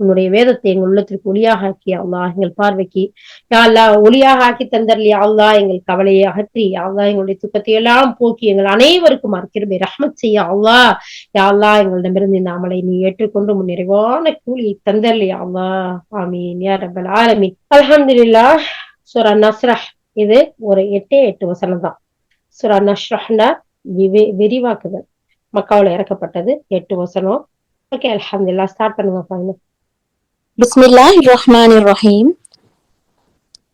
உன்னுடைய வேதத்தை எங்கள் உள்ளத்திற்கு ஒளியாக ஆக்கி அல்லா எங்கள் பார்வைக்கு யா ஒளியாக ஆக்கி தந்தர்லியா அல்லா எங்கள் கவலையை அகற்றி யா எங்களுடைய துக்கத்தை எல்லாம் போக்கி எங்கள் அனைவருக்கும் அற்கிருமை ரஹமத் செய்ய அல்லா. யாழ்லா எங்களிடமிருந்து இந்த அமலை நீ ஏற்றுக்கொண்டு முன் நிறைவான கூலியை தந்தர்லியா அல்லா ஆமீன். யார் ரபல் ஆலமீன். அல்ஹம்துலில்லாஹ். சுரா நஸ்ரஹ். இது ஒரு எட்டே எட்டு வசனம் தான். சுரா நஸ்ரஹ்னா விவே விரிவாக்குதல். மக்காவுல இறக்கப்பட்டது. எட்டு வசனம். ஓகே அல்ஹம்துலில்லாஹ். ஸ்டார்ட் பண்ணுங்க பாருங்க பிஸ்மில்லா ரஹ்மான் ரஹீம்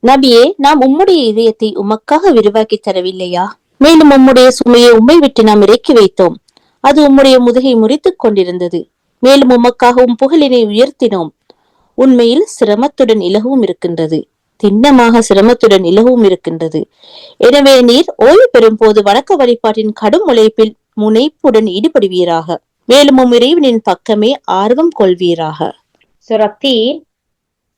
நபியே நாம் உம்முடைய இதயத்தை உமக்காக விரிவாக்கி தரவில்லையா? மேலும் உம்முடைய சுமையை உம்மை விட்டு நாம் இறக்கி வைத்தோம். அது உம்முடைய முதுகை முறித்துக் கொண்டிருந்தது. மேலும் உமக்காக உம் புகழினை உயர்த்தினோம். உண்மையில் சிரமத்துடன் இலகவும் இருக்கின்றது. திண்ணமாக சிரமத்துடன் இலகவும் இருக்கின்றது. எனவே நீர் ஓய்வு பெறும் போது வணக்க வழிபாட்டின் கடும் உழைப்பில் முனைப்புடன் ஈடுபடுவீராக. மேலும் உம் இறைவனின் பக்கமே ஆர்வம் கொள்வீராக. சுரத்தீன்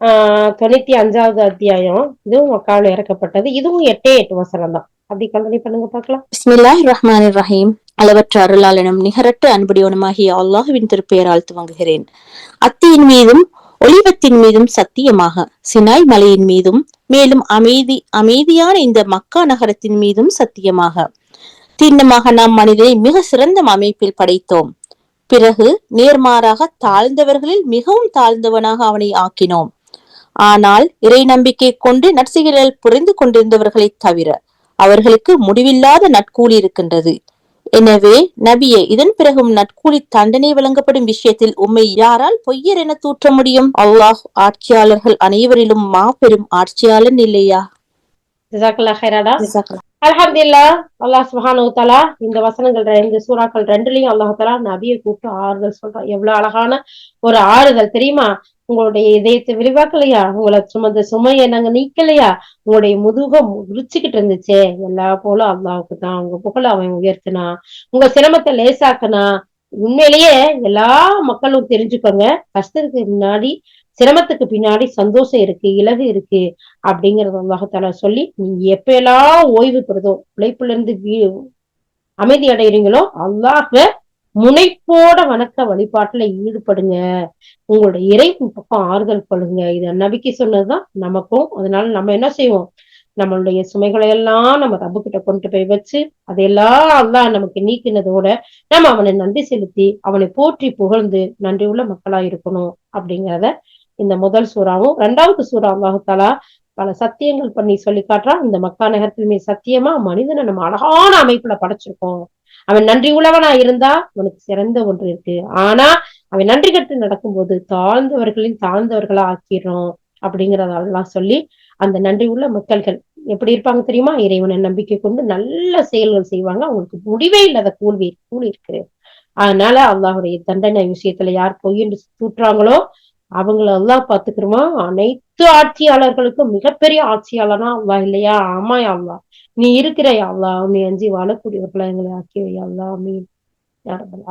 ஆஹ் தொண்ணூத்தி அஞ்சாவது அத்தியாயம். இதுவும் மக்காவில் இறக்கப்பட்டது. இதுவும் எட்டே எட்டு வசனம் தான் அப்படி கல்வி பண்ணுங்க பார்க்கலாம். பிஸ்மில்லாஹ் ரஹ்மான் ரஹீம் அளவற்ற அருளாளனும் நிகரற்ற அன்புடையவனுமாகிய அல்லாஹுவின் திருப்பெயரால் துவங்குகிறேன். அத்தியின் மீதும் ஒளிவத்தின் மீதும் சத்தியமாக சினாய் மலையின் மீதும் மேலும் அமைதி அமைதியான இந்த மக்கா நகரத்தின் மீதும் சத்தியமாக. திண்ணமாக நாம் மனிதனை மிக சிறந்த அமைப்பில் படைத்தோம். பிறகு நேர்மாறாக தாழ்ந்தவர்களில் மிகவும் தாழ்ந்தவனாக அவனை ஆக்கினோம். ஆனால் இறை நம்பிக்கை கொண்டு நற்செயலில் புரிந்து கொண்டிருந்தவர்களைத் தவிர அவர்களுக்கு முடிவில்லாத நட்கூலி இருக்கின்றது. எனவே நபியே இதன் பிறகும் நட்கூலி தண்டனை வழங்கப்படும் விஷயத்தில் உம்மை யாரால் பொய்யர் என தூற்ற முடியும்? அல்லாஹ் ஆட்சியாளர்கள் அனைவரிலும் மாபெரும் ஆட்சியாளன் இல்லையா? அலஹம்துல்லா அல்லாஹ் சுப்ஹானஹு தஆலா இந்த வசனங்கள் ரெண்டு சூறாக்கள் ரெண்டுலயும் அல்லாஹாலா நபியை கூப்பிட்டு ஆறுதல் சொல்றான். எவ்வளவு அழகான ஒரு ஆறுதல் தெரியுமா? உங்களுடைய இதயத்தை விரிவாக்கலையா? உங்களை சுமந்த சுமையை நாங்க நீக்கலையா? உங்களுடைய முதுகம் உரிச்சுக்கிட்டு இருந்துச்சே. எல்லா போலும் அல்லாவுக்கு தான். உங்க புகழ அவன் உயர்த்தினா உங்க சிரமத்தை லேசாக்குனா உண்மையிலேயே எல்லா மக்களும் தெரிஞ்சுக்கோங்க. கஷ்டத்துக்கு முன்னாடி சிரமத்துக்கு பின்னாடி சந்தோஷம் இருக்கு இலகு இருக்கு அப்படிங்கறத அல்லாஹால சொல்லி நீங்க எப்பெல்லாம் ஓய்வு பெறுதோ உழைப்புல இருந்து வீ- அமைதி அடைகிறீங்களோ அல்லாஹ முனைப்போட வணக்க வழிபாட்டுல ஈடுபடுங்க. உங்களோட இறை பக்கம் ஆறுதல் கொள்ளுங்க இது நம்பிக்கை சொன்னதுதான் நமக்கும் அதனால நம்ம என்ன செய்வோம்? நம்மளுடைய சுமைகளை எல்லாம் நம்ம ரப்பு கிட்ட கொண்டு போய் வச்சு அதையெல்லாம் அல்லாஹ் நமக்கு நீக்கினதோட நம்ம அவனை நன்றி செலுத்தி அவனை போற்றி புகழ்ந்து நன்றி உள்ள மக்களா இருக்கணும் அப்படிங்கிறத இந்த முதல் சூறாவும் இரண்டாவது சூறா அல்லாஹாலா பல சத்தியங்கள் பண்ணி சொல்லி காட்டுறான். இந்த மக்கா நகரத்திலுமே சத்தியமா மனிதனை நம்ம அழகான அமைப்புல படைச்சிருக்கோம். அவன் நன்றி உள்ளவனா இருந்தா அவனுக்கு சிறந்த ஒன்று இருக்கு. ஆனா அவன் நன்றி கட்டு நடக்கும்போது தாழ்ந்தவர்களின் தாழ்ந்தவர்களா ஆக்கிடுறோம் அப்படிங்கிறதெல்லாம் சொல்லி அந்த நன்றி உள்ள மக்கள்கள் எப்படி இருப்பாங்க தெரியுமா? இறைவனை நம்பிக்கை கொண்டு நல்ல செயல்கள் செய்வாங்க. அவங்களுக்கு முடிவே இல்லாத கூலி கூலி இருக்கு. அதனால அல்லாஹுடைய தண்டனை விஷயத்துல யார் பொய்ன்னு தூற்றுறாங்களோ அவங்கள எல்லாம் பாத்துக்கிறோமா அனைத்து ஆட்சியாளர்களுக்கும் மிகப்பெரிய ஆட்சியாளனா அல்லாஹ் இல்லையா? ஆமா அல்லாஹ் நீ இருக்கிற அல்லாஹ் நீ அஞ்சி வாழக்கூடியவர்களா எங்களை ஆக்கி வை அல்லாஹ் மீன் யாரபல்